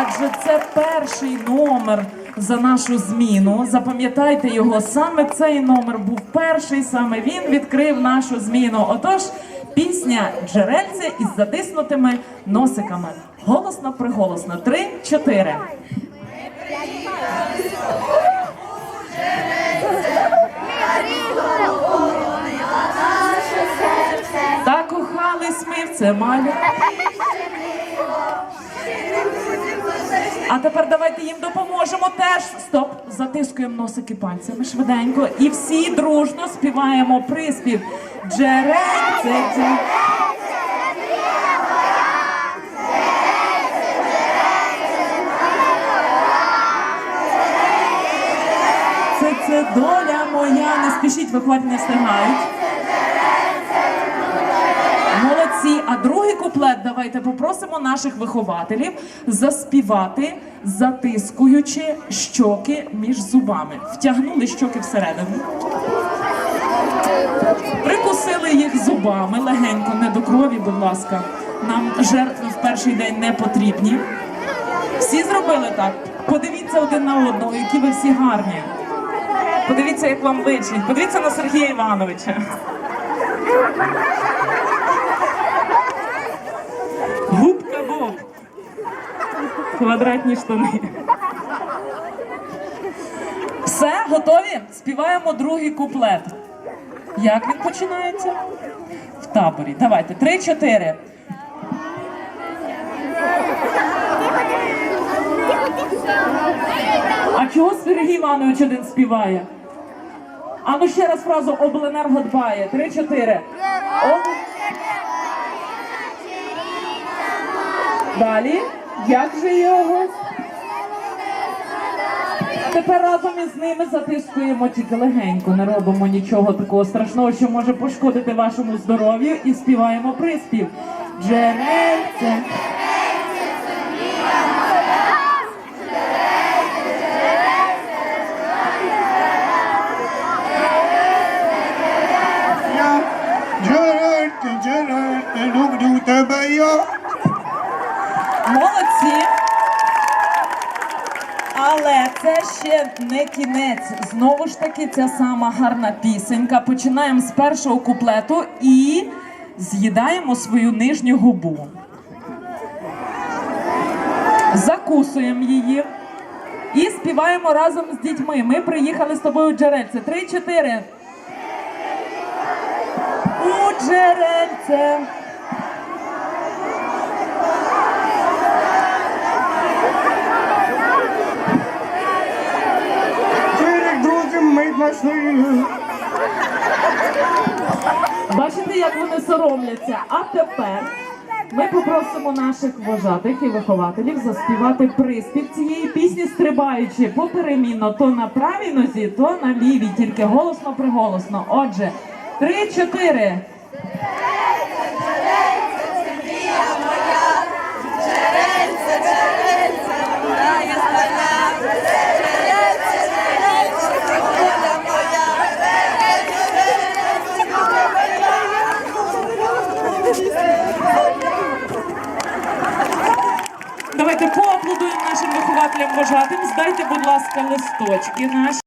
адже це перший номер за нашу зміну. Запам'ятайте його, саме цей номер був перший, саме він відкрив нашу зміну. Отож, пісня Джерельце із затиснутими носиками. Голосно приголосно. Три, чотири. Та кохались ми в це малю. А тепер давайте їм допоможемо теж. Стоп, затискуємо носики пальцями швиденько. І всі дружно співаємо приспів. Джерельце, джерельце. Це, доля моя. Не спішіть, виходять, не встигають. Молодці. А другий куплет давайте попросимо наших вихователів заспівати, затискуючи щоки між зубами. Втягнули щоки всередину. Прикусили їх зубами легенько, не до крові, будь ласка. Нам жертви в перший день не потрібні. Всі зробили так. Подивіться один на одного, які ви всі гарні. Подивіться, як вам личить. Подивіться на Сергія Івановича. Квадратні штани. Все, готові? Співаємо другий куплет. Як він починається? В таборі. Давайте. Три-чотири. А чого Сергій Іванович один співає? А ну ще раз фразу обленерго дбає. Три-чотири. Об... Далі. Як же його? Тепер разом із ними затискуємо тільки легенько, не робимо нічого такого страшного, що може пошкодити вашому здоров'ю, і співаємо приспів. Джерельце. Я джерельте, джерельте, люблю тебе я. Молодці. Але це ще не кінець. Знову ж таки, ця сама гарна пісенька. Починаємо з першого куплету і з'їдаємо свою нижню губу. Закусуємо її і співаємо разом з дітьми. Ми приїхали з тобою в джерельце. Три-чотири. У джерельце. Вони соромляться. А тепер ми попросимо наших вважатих і вихователів заспівати приспів цієї пісні, стрибаючи поперемінно то на правій нозі, то на лівій, тільки голосно приголосно. Отже, три-чотири. Давайте поаплодуємо нашим вихователям вожатим. Здайте, будь ласка, листочки наші.